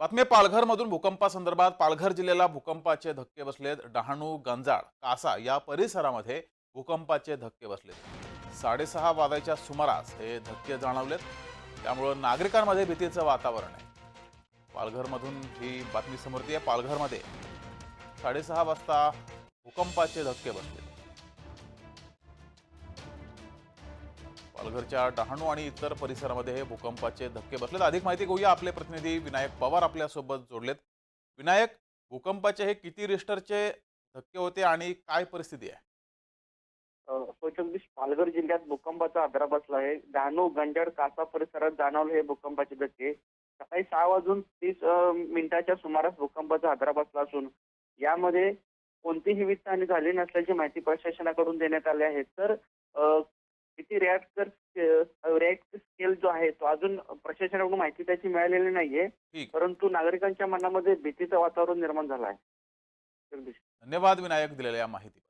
बातमी पालघरमधून भूकंपासंदर्भात पालघर जिल्ह्याला भूकंपाचे धक्के बसलेत डहाणू गंजाड कासा या परिसरामध्ये भूकंपाचे धक्के बसलेत. साडेसहा वाजायच्या सुमारास हे धक्के जाणवलेत. त्यामुळं नागरिकांमध्ये भीतीचं वातावरण आहे. पालघरमधून ही बातमी समोरती आहे पालघरमध्ये साडेसहा वाजता भूकंपाचे धक्के बसले पालघरच्या डहाणू आणि इतर परिसरामध्ये हे भूकंपाचे धक्के बसलेत. अधिक माहिती घेऊया आपले प्रतिनिधी विनायक पवार आपल्यासोबत जोडलेत. विनायक भूकंपाचे हे किती रिस्टरचे धक्के होते आणि काय परिस्थिती आहे? हो, जगदीश पालघर जिल्ह्यात भूकंपाचा आदरा बसला आहे. डहाणू गंजड कासा परिसरात जाणवले हे भूकंपाचे धक्के. सकाळी सहा वाजून तीस मिनिटाच्या सुमारास भूकंपाचा आदरा बसला असून यामध्ये कोणतीही वित्तहानी झाली नसल्याची माहिती प्रशासनाकडून देण्यात आली आहे. तर किती रिॲक्टर रिॲक्ट स्केल जो आहे तो अजून प्रशासनाकडून माहिती त्याची मिळालेली नाहीये. परंतु नागरिकांच्या मनामध्ये भीतीचं वातावरण निर्माण झालं आहे. धन्यवाद विनायक दिलेल्या या माहिती